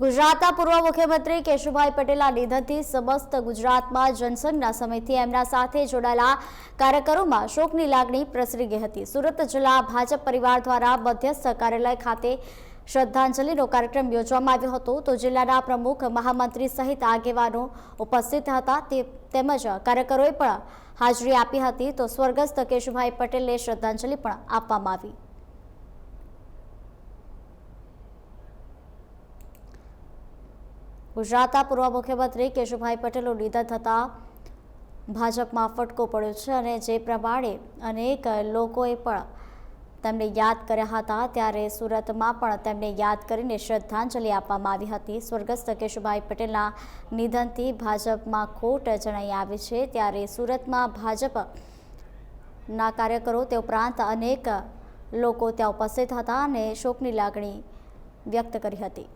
ગુજરાતના પૂર્વ મુખ્યમંત્રી કેશુભાઈ પટેલના નિધનથી સમસ્ત ગુજરાતમાં જનસંઘના સમયથી એમના સાથે જોડાયેલા કાર્યકરોમાં શોકની લાગણી પ્રસરી ગઈ હતી. સુરત જિલ્લા ભાજપ પરિવાર દ્વારા મધ્યસ્થ કાર્યાલય ખાતે શ્રદ્ધાંજલિનો કાર્યક્રમ યોજવામાં આવ્યો હતો. તો જિલ્લાના પ્રમુખ મહામંત્રી સહિત આગેવાનો ઉપસ્થિત હતા. તેમજ કાર્યકરોએ પણ હાજરી આપી હતી. તો સ્વર્ગસ્થ કેશુભાઈ પટેલને શ્રદ્ધાંજલિ પણ આપવામાં આવી. ગુજરાતના પૂર્વ મુખ્યમંત્રી કેશુભાઈ પટેલનું નિધન થતાં ભાજપમાં ફટકો પડ્યો છે અને જે પ્રમાણે અનેક લોકોએ પણ તેમને યાદ કર્યા હતા, ત્યારે સુરતમાં પણ તેમને યાદ કરીને શ્રદ્ધાંજલિ આપવામાં આવી હતી. સ્વર્ગસ્થ કેશુભાઈ પટેલના નિધનથી ભાજપમાં ખોટ જણાઈ આવી છે. ત્યારે સુરતમાં ભાજપના કાર્યકરો તે ઉપરાંત અનેક લોકો ત્યાં ઉપસ્થિત હતા અને શોકની લાગણી વ્યક્ત કરી હતી.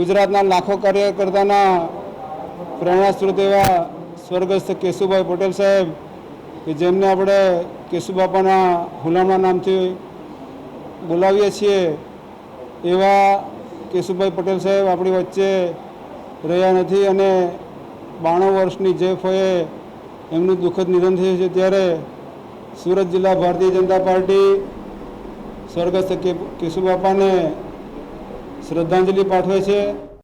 ગુજરાતના લાખો કાર્યકર્તાના પ્રેરણાસ્ત્રોત એવા સ્વર્ગસ્થ કેશુભાઈ પટેલ સાહેબ, કે જેમને આપણે કેશુબાપાના હુલામણા નામથી બોલાવીએ છીએ, એવા કેશુભાઈ પટેલ સાહેબ આપણી વચ્ચે રહ્યા નથી અને બાણું વર્ષની જે ફોએ એમનું દુઃખદ નિધન થયું છે ત્યારે સુરત જિલ્લા ભારતીય જનતા પાર્ટી સ્વર્ગસ્થ કેશુબાપાને શ્રદ્ધાંજલિ પાઠવે છે